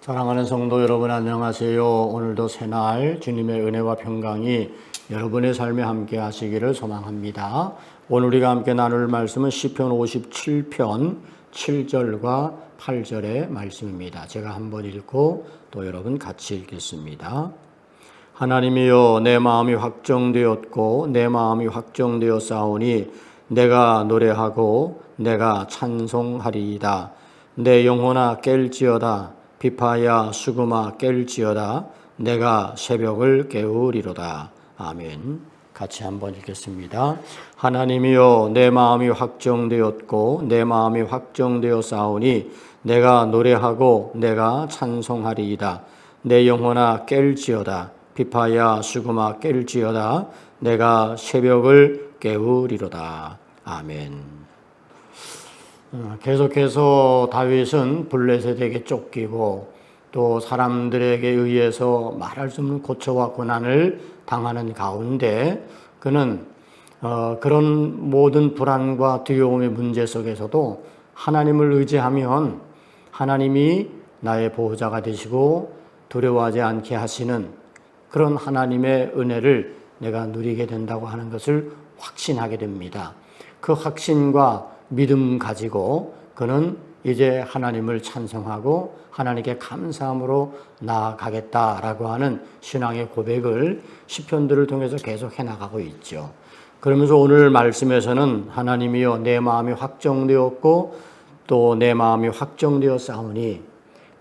사랑하는 성도 여러분 안녕하세요. 오늘도 새날 주님의 은혜와 평강이 여러분의 삶에 함께 하시기를 소망합니다. 오늘 우리가 함께 나눌 말씀은 시편 57편 7절과 8절의 말씀입니다. 제가 한번 읽고 또 여러분 같이 읽겠습니다. 하나님이여 내 마음이 확정되었고 내 마음이 확정되어 싸우니 내가 노래하고 내가 찬송하리이다. 내 영혼아 깰지어다 비파야 수구마 깰지어다 내가 새벽을 깨우리로다. 아멘. 같이 한번 읽겠습니다. 하나님이여 내 마음이 확정되었고 내 마음이 확정되어 싸우니 내가 노래하고 내가 찬송하리이다. 내 영혼아 깰지어다 비파야 수구마 깰지어다 내가 새벽을 깨우리로다. 아멘. 어, 계속해서 다윗은 블레셋에게 쫓기고 또 사람들에게 의해서 말할 수 없는 고초와 고난을 당하는 가운데 그는 어, 그런 모든 불안과 두려움의 문제 속에서도 하나님을 의지하면 하나님이 나의 보호자가 되시고 두려워하지 않게 하시는 그런 하나님의 은혜를 내가 누리게 된다고 하는 것을 확신하게 됩니다. 그 확신과 믿음 가지고 그는 이제 하나님을 찬송하고 하나님께 감사함으로 나아가겠다라고 하는 신앙의 고백을 시편들을 통해서 계속 해 나가고 있죠. 그러면서 오늘 말씀에서는 하나님이여 내 마음이 확정되었고 또 내 마음이 확정되어 싸우니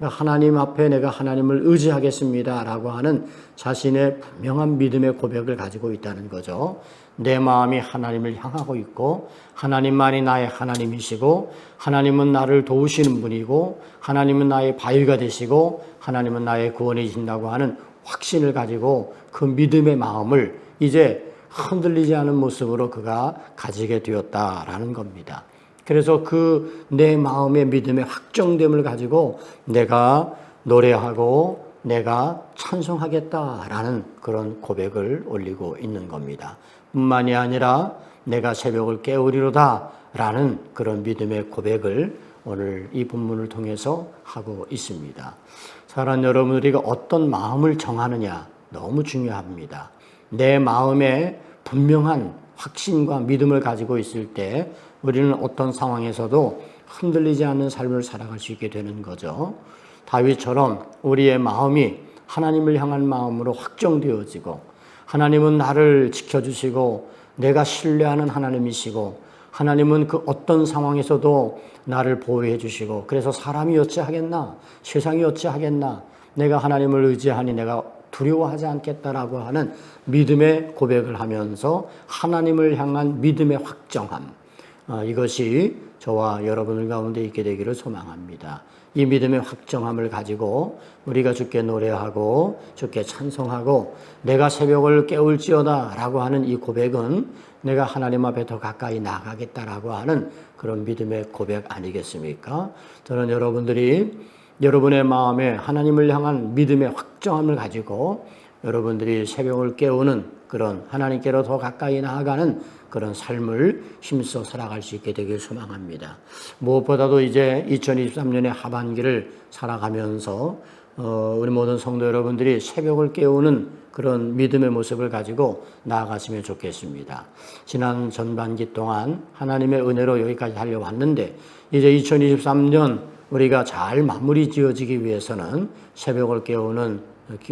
하나님 앞에 내가 하나님을 의지하겠습니다 라고 하는 자신의 분명한 믿음의 고백을 가지고 있다는 거죠. 내 마음이 하나님을 향하고 있고 하나님만이 나의 하나님이시고 하나님은 나를 도우시는 분이고 하나님은 나의 바위가 되시고 하나님은 나의 구원이신다고 하는 확신을 가지고 그 믿음의 마음을 이제 흔들리지 않은 모습으로 그가 가지게 되었다라는 겁니다. 그래서 그 내 마음의 믿음의 확정됨을 가지고 내가 노래하고 내가 찬송하겠다라는 그런 고백을 올리고 있는 겁니다. 뿐만이 아니라 내가 새벽을 깨우리로다라는 그런 믿음의 고백을 오늘 이 본문을 통해서 하고 있습니다. 사랑하는 여러분, 우리가 어떤 마음을 정하느냐 너무 중요합니다. 내 마음에 분명한 확신과 믿음을 가지고 있을 때 우리는 어떤 상황에서도 흔들리지 않는 삶을 살아갈 수 있게 되는 거죠. 다윗처럼 우리의 마음이 하나님을 향한 마음으로 확정되어지고 하나님은 나를 지켜주시고 내가 신뢰하는 하나님이시고 하나님은 그 어떤 상황에서도 나를 보호해 주시고 그래서 사람이 어찌 하겠나? 세상이 어찌 하겠나? 내가 하나님을 의지하니 내가 두려워하지 않겠다라고 하는 믿음의 고백을 하면서 하나님을 향한 믿음의 확정함. 어, 이것이 저와 여러분들 가운데 있게 되기를 소망합니다. 이 믿음의 확정함을 가지고 우리가 주께 노래하고 주께 찬송하고 내가 새벽을 깨울지어다 라고 하는 이 고백은 내가 하나님 앞에 더 가까이 나가겠다라고 하는 그런 믿음의 고백 아니겠습니까? 저는 여러분들이 여러분의 마음에 하나님을 향한 믿음의 확정함을 가지고 여러분들이 새벽을 깨우는 그런 하나님께로 더 가까이 나아가는 그런 삶을 힘써 살아갈 수 있게 되길 소망합니다. 무엇보다도 이제 2023년의 하반기를 살아가면서 어, 우리 모든 성도 여러분들이 새벽을 깨우는 그런 믿음의 모습을 가지고 나아갔으면 좋겠습니다. 지난 전반기 동안 하나님의 은혜로 여기까지 달려왔는데 이제 2023년 우리가 잘 마무리 지어지기 위해서는 새벽을 깨우는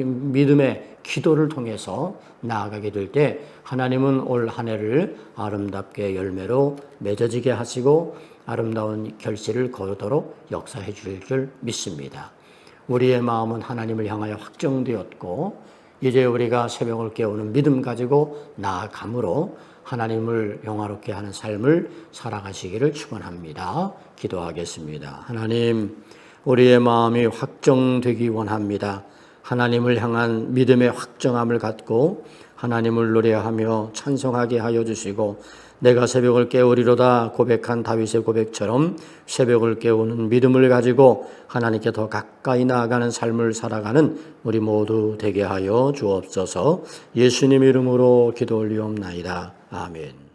믿음의 기도를 통해서 나아가게 될 때 하나님은 올 한 해를 아름답게 열매로 맺어지게 하시고 아름다운 결실을 거두도록 역사해 주실 줄 믿습니다. 우리의 마음은 하나님을 향하여 확정되었고 이제 우리가 새벽을 깨우는 믿음 가지고 나아감으로 하나님을 영화롭게 하는 삶을 살아가시기를 축원합니다. 기도하겠습니다. 하나님, 우리의 마음이 확정되기 원합니다. 하나님을 향한 믿음의 확정함을 갖고 하나님을 노래하며 찬송하게 하여 주시고 내가 새벽을 깨우리로다 고백한 다윗의 고백처럼 새벽을 깨우는 믿음을 가지고 하나님께 더 가까이 나아가는 삶을 살아가는 우리 모두 되게 하여 주옵소서 예수님 이름으로 기도 올리옵나이다. 아멘.